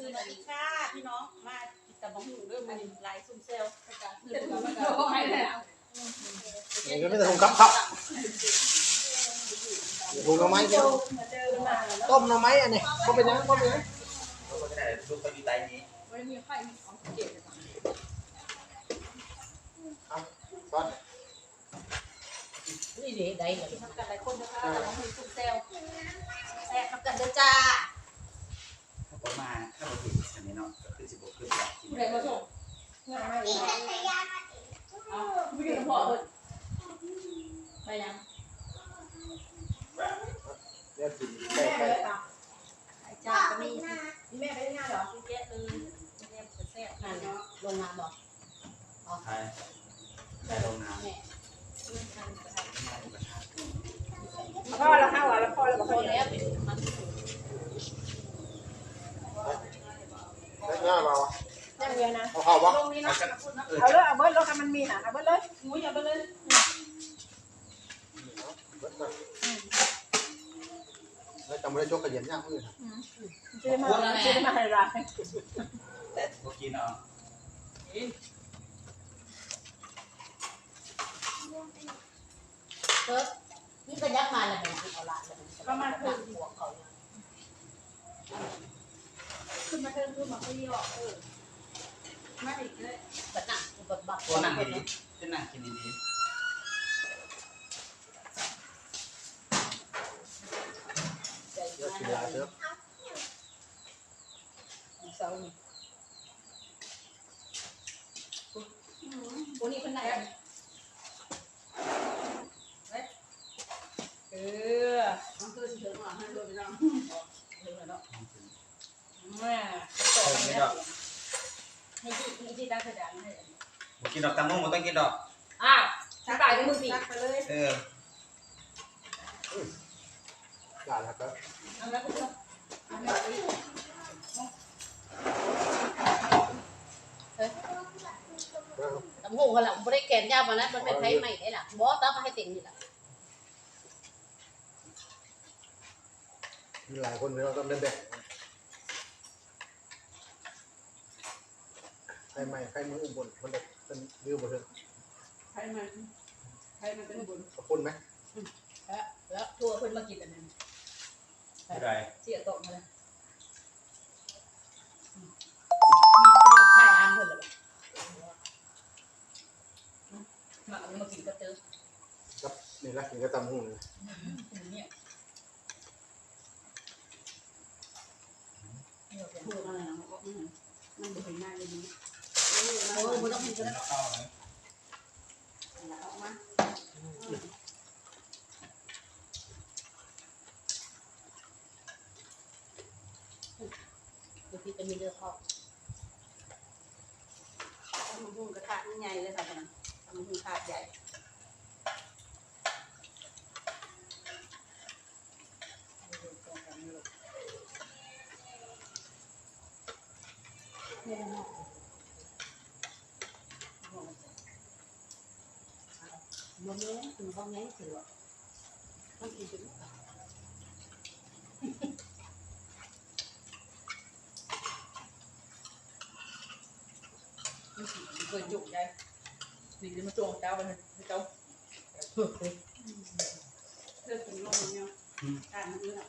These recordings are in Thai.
คืนนี้ค่ะพี่น้องมากินตะบังหูเรื่องมันลายซุ่มเซลประกาศคืนนี้มันก็ให้แล้วนี่ไม่ต้องครับครับหุงหน่อไม้เดียวต้มหน่อไม้อันนี้ก็เป็นยังก็เป็นยังก็ได้ลูกก็อยู่ใต้นี้ไม่มีไข่ของเก็บก้อนนี่เด็ได้เลยทำกันหลายคนนะคะตะบังหูซุ่มเซลแซ่บทำกันเด้อจ้า มาถ้าผมผิดอันนี้เนาะก็คือสิบหกขึ้นแบบที่เรียนมาส่งเงินไม่ได้เอาไม่ได้พอเลยไปยังเดี๋ยวกินแค่แค่จ้าก็มีแม่ไปงานเหรอเยอะเลยแซ่บแซ่บงานเนาะลงมาบอกใช่ได้ลงน้ำพ่อเราห้าวันแล้วพ่อเราพพ่อแล้แล้วเป็นมัน ได้ หน้าเรายังเรียนนะ เอาข้าวปะลงนี้นะพูดนะเอาเลยเอาเบิร์ดรถคันมันมีนะเอาเบิร์ดเลยงูอย่าไปเลยแล้วจำไม่ได้ชกกระเย็นย่างมือนะซื้อมาซื้อมาให้ร้านพวกกินเนาะเติร์นี่ก็ยักมาแล้วเป็นเอาละก็มาเพิ่มหัวเขาขึ้น มาเพิ่เขาเยอะเออมาอีกเลยบัดหนักบัดบักตัวนั่งดีๆจะนั่งกินดีใจเดี๋ยวกินมากลาเชื้อเสาร์นี่วันนี้คนไหนเออมันคือเชิงหลังให้ด้วยไปน้องเชิงแล้วแม่ๆเอไม่ดอกให้ที่ให้ที่ตั้งกระดานให้ผมกินดอกตะมุ่งผมต้องกินดอก อ้าวชักตายก็มือสี่ตักไปเลยเออลาแล้วก็เอาแล้วก็เอาแล้วก็ตำหูกันละบ่ได้แกนยาวมาแล้วมันเป็นไผใหม่ได้ล่ะบ่ตามมาให้เต็มนี่ล่ะมีหลายคนเราต้องเล่นแบก ใครใหม่ใครมืออุบลมันจะเป็นวิวบนเทิงใครมันใครมันเป็นบุญขอบคุณไหมแล้วทัวเพิ่นมากินอันนั้นไม่ได้เสียตกมาแล้วถ่ายอันเพิ่นเลยมาเอามากินก็เจอครับนี่ละกินก็ตำหูนี่เนี่ยพูดอะไรนะมันบ่เห็นหน้าเลยนี่ เอ้ยบ่ต้องกินก็ได้เข้ามาบางทีจะมีเลือข้าทำบุญกระทะใหญ่เลยค่ะตอนนั้นทำบุญถาดใหญ่มันเนี้ยถึงห้องนี้ถือว่าต้องกินจน เกิดจุกได้นี่จะมาจงเจ้าไปเจ้า เพื่อถึงลงเนี่ ยการมันนี่แหละ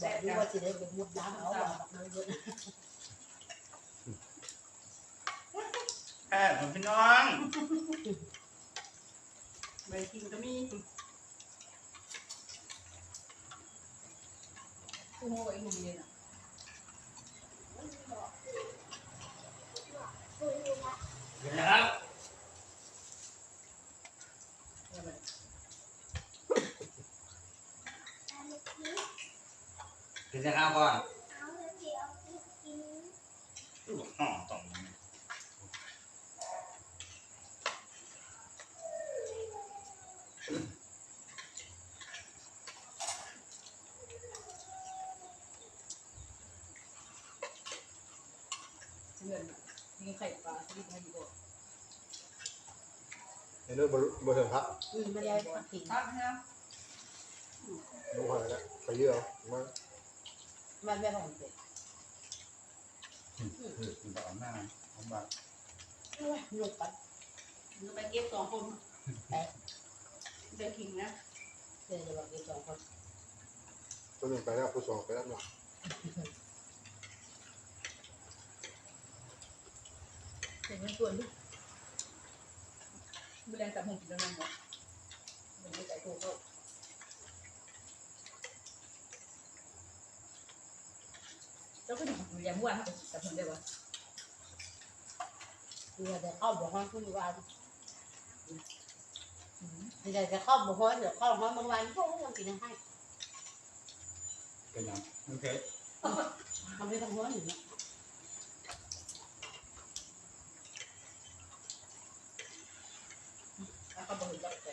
แบบนี้ว่าจะได้เป็นมุดน้ำเอาแบบนั้นเลยแค่ผมพี่น้อง ใบกินก็มีคู่โม่ไอ้หนุ่มเนี่ยกินแล้วกินจะข้าวก่อน เงินมีไข่ปลาสลิดให้อยู่ในนู้นบนบนเทิงครับอืมไม่ได้กินครับนะดูหอยแล้วไปเยอะมามันไม่ของเป็ดคือคือบอกหน้าผมว่าโอ้ยหนุกปัดหนูไปเก็บสองคนเด็กขิงนะเดี๋ยวจะบอกอีกสองคนคนหนึ่งไปแล้วผู้สองไปแล้วเนาะ เห็นมันส่วนลูกบุแรงจับหงกินแล้วนั่งหมดมันไม่ใจโตก็เจ้าก็อยู่อยู่ยังม่วนเขาไปจับหงได้ปะเดี๋ยวจะเข้าบ่ห้องคุณวันเดี๋ยวจะเข้าบ่ห้องเดี๋ยวเข้าห้องบางวันพวกมันกินให้เป็นยังมันเพชรทำให้ต้องห้องอยู่เนี่ย แล้วก็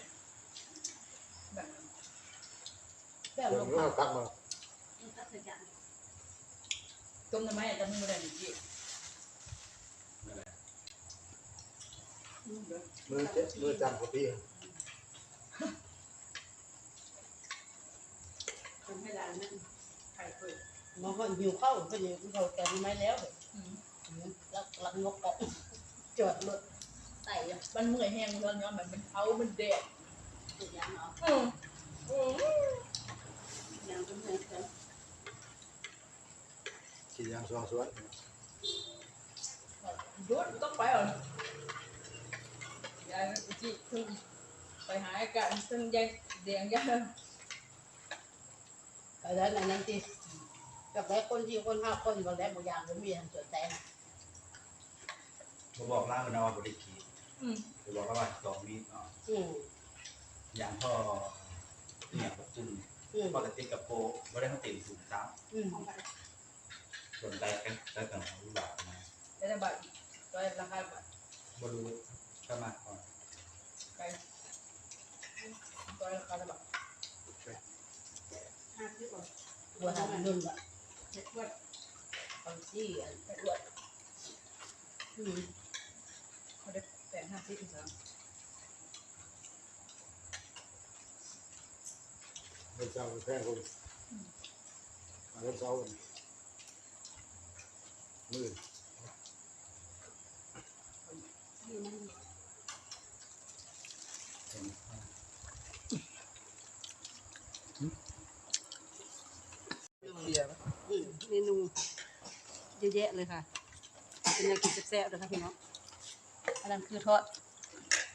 บบแบบลยวงมาตักมาต้มน้ำมันจะมือแรงอีกทีนั่มือเจ็บมือจำกว่าพี่ทำให้ร้านนั้นไข่เปิดบางคนหิวข้าวก็หิวเขาแกไม่แล้วอืมแล้วลักงกออกจอดรถ ใส่มันเมื่อยแห้งร้อนย้อนแบบมันเผามันแดดตุกยังเนาะอืมอืมยังเป็นเหมือนกันขี่ยางสวงสวนยุดต้องไปเหรอยายจีทึ่งไปหาอากาศทึ่งยายแดงยายไปแล้วในนั้นที่กับแล้วคนที่คนห้าคนบางแล้วบางอย่างก็มีทางสวนแต่ ผมบอกล่างมันเอาบริกี อืมผมบอกว่าสองนี้อ๋ออืมอย่างพ่อเนี่ยกับจุนอืมพ่อตะติกกับโปไม่ได้เขาติดสูงซ้อืมำส่วนใจกันแต่ต่างรู้บาทนะแล้วจะบาทก็ราคาบาทบรู้ก็มาก่อนไปก็ราคาบาทห้าสิบกว่าบัวทำนุ่นแบบเจ็ดวัดบางที่อะแปดวัดอืม เขาได้แปดห้าสิบสาม เดินเช้า แพงคนเดินเช้ามือที่นั่นเป็นอืมเมนูเยอะแยะเลยค่ะ เป็นอะไรกินแซ่บๆเลยค่ะพี่น้องอันนั้นคือทอด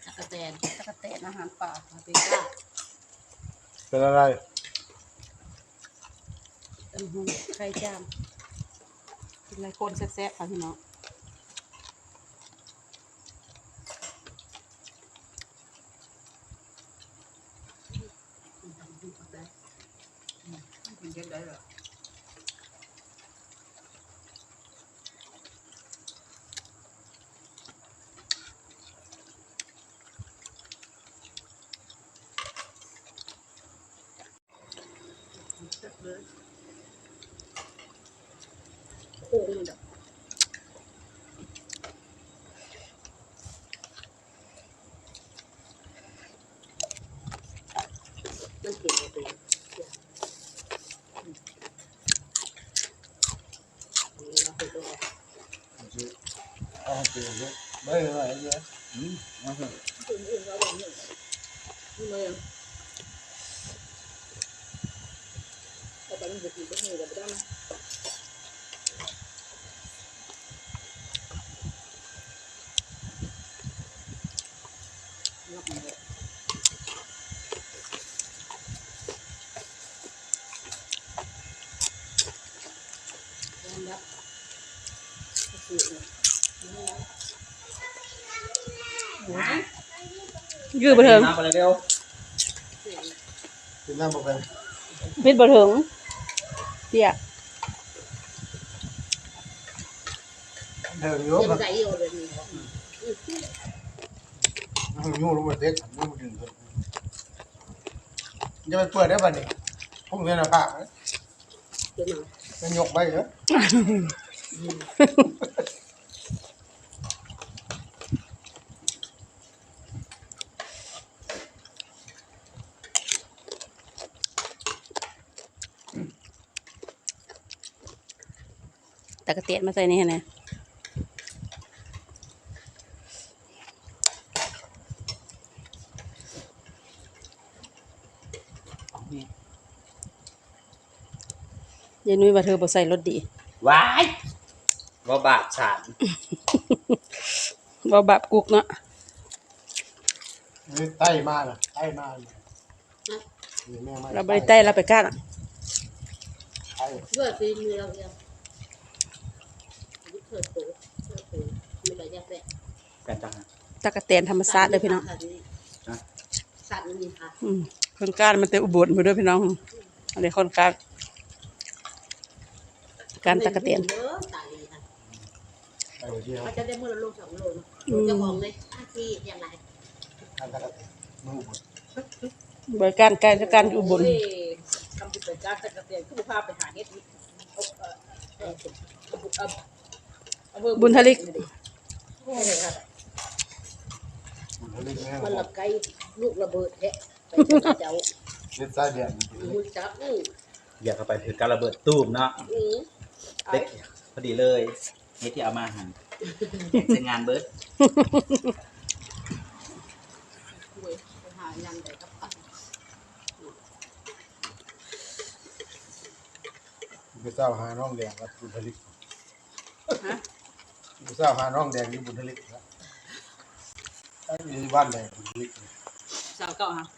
ตะกะแตนตะกะแตนอาหารป่าค่ะเป็นก้าเป็นอะไร อือหือไข่จามกินอะไรคนแซ่บๆค่ะพี่น้องเก็บได้หรอโค้งเลย ดอกมันเก่งเลยนี่เราไปตัวเอาเปลี่ยนเลยไม่อะไรเลยอืมมาเถอะ คนอื่นเขาบอกเนี่ยนี่เลยแต่ตอนนี้จะกินก็เหนื่อยแต่ไม่ได้นะ ล็อกมันเลยรับสูตรเลย ยืดบ่เถิงน้ำไปเลยเร็วกินน้ำบ่เป็นมิดบ่เถิงเตี้ยเถิงโยเดี๋ยวมมันใส่โยนเลยนี่โยมลงมาเด็กโยมดึงเลยจะไปเปิดได้ป่ะนี่พวกนี้นะผ้าเดี๋ยวหน่อยมันยกไปเหรอ ตะกเตียนมาใส่นี่นะยายนุ้ยว่าเธอบ่ใส่รถดีว้ายบ่บาปฉารบ่บาปกุกเนาะไต่มากนะไต่มากเราไปไต่เราไปก้านอะเพื่อตีมือเราเอง แตะกันจังฮะตะกะแตนธรรมชาติเด้อพี่น้องสัตว์นี่ค่ะอืมคนก้านมันแต่อุบลมาด้วยพี่น้องอันนี้คนก้านการตะกะแตนเยอะตายค่ะใต้หัวเชี่ยวเขาจะได้มือละโลสองโลเจ้าของเลยอาชีพยังไงท่านตะกะแตนมืออุบลบริการการจัดการอุบลทำกิจการตะกะเตียนคือพาไปหาเฮ็ดอีกเอาเอ่อเอ่อเอาเอาเอาบุญทลิกโอ้ยครับบุญทลิกแม่มันบอละกไกลูกระเบิดแทะไปเจ้าเล็ดใต้เดียนมุจับอืออยากเข้าไปถือการระเบิดตูมเนาะอือเด็กพอดีเลยนี่ที่เอามาหันใช้งานเบิร์ดคุยไปหายังไงกับปันไปเศร้าหาน้องแดงครับบุญทลิกไป เศร้าหาน้องแดงยี่บุญทลิกครับตั้งอยู่ที่บ้านแดงบุญทลิก สาวเก่าฮะ